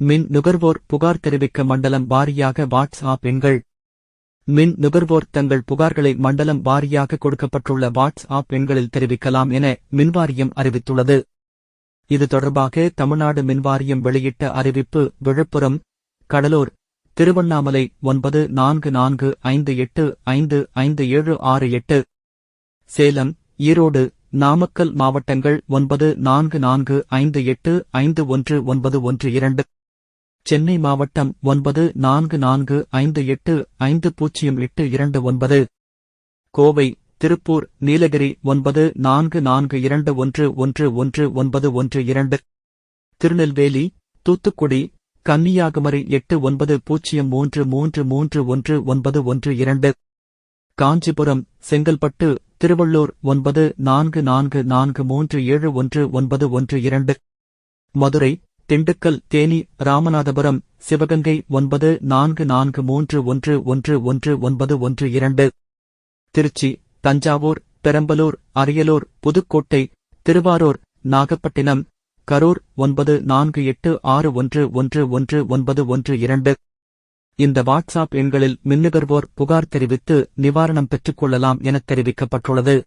மின் நுகர்வோர் புகார் தெரிவிக்க மண்டலம் வாரியாக வாட்ஸ் ஆப் எண்கள். மின் நுகர்வோர் தங்கள் புகார்களை மண்டலம் வாரியாக கொடுக்கப்பட்டுள்ள வாட்ஸ் ஆப் எண்களில் தெரிவிக்கலாம் என மின்வாரியம் அறிவித்துள்ளது. இது தொடர்பாக தமிழ்நாடு மின்வாரியம் வெளியிட்ட அறிவிப்பு விழுப்புரம் கடலூர் திருவண்ணாமலை ஒன்பது நான்கு நான்கு ஐந்து எட்டு ஐந்து ஐந்து ஏழு ஆறு எட்டு. சேலம் ஈரோடு நாமக்கல் மாவட்டங்கள் ஒன்பது நான்கு நான்கு ஐந்து எட்டு ஐந்து ஒன்று ஒன்பது ஒன்று இரண்டு. சென்னை மாவட்டம் ஒன்பது நான்கு நான்கு ஐந்து எட்டு ஐந்து பூஜ்ஜியம் எட்டு இரண்டு ஒன்பது. கோவை திருப்பூர் நீலகிரி ஒன்பது நான்கு நான்கு இரண்டு ஒன்று ஒன்று ஒன்று ஒன்பது ஒன்று இரண்டு. திருநெல்வேலி தூத்துக்குடி கன்னியாகுமரி எட்டு ஒன்பது பூஜ்ஜியம் மூன்று மூன்று மூன்று ஒன்று ஒன்பது ஒன்று இரண்டு. காஞ்சிபுரம் செங்கல்பட்டு திருவள்ளூர் ஒன்பது நான்கு நான்கு நான்கு மூன்று ஏழு ஒன்று ஒன்பது ஒன்று இரண்டு. மதுரை திண்டுக்கல் தேனி ராமநாதபுரம் சிவகங்கை ஒன்பது நான்கு நான்கு மூன்று ஒன்று ஒன்று ஒன்று ஒன்பது ஒன்று இரண்டு. திருச்சி தஞ்சாவூர் பெரம்பலூர் அரியலூர் புதுக்கோட்டை திருவாரூர் நாகப்பட்டினம் கரூர் ஒன்பது நான்கு எட்டு ஆறு ஒன்று ஒன்று ஒன்று ஒன்பது ஒன்று இரண்டு. இந்த வாட்ஸ்அப் எண்களில் மின்னுகர்வோர் புகார் தெரிவித்து நிவாரணம் பெற்றுக்கொள்ளலாம் என எனத் தெரிவிக்கப்பட்டுள்ளது.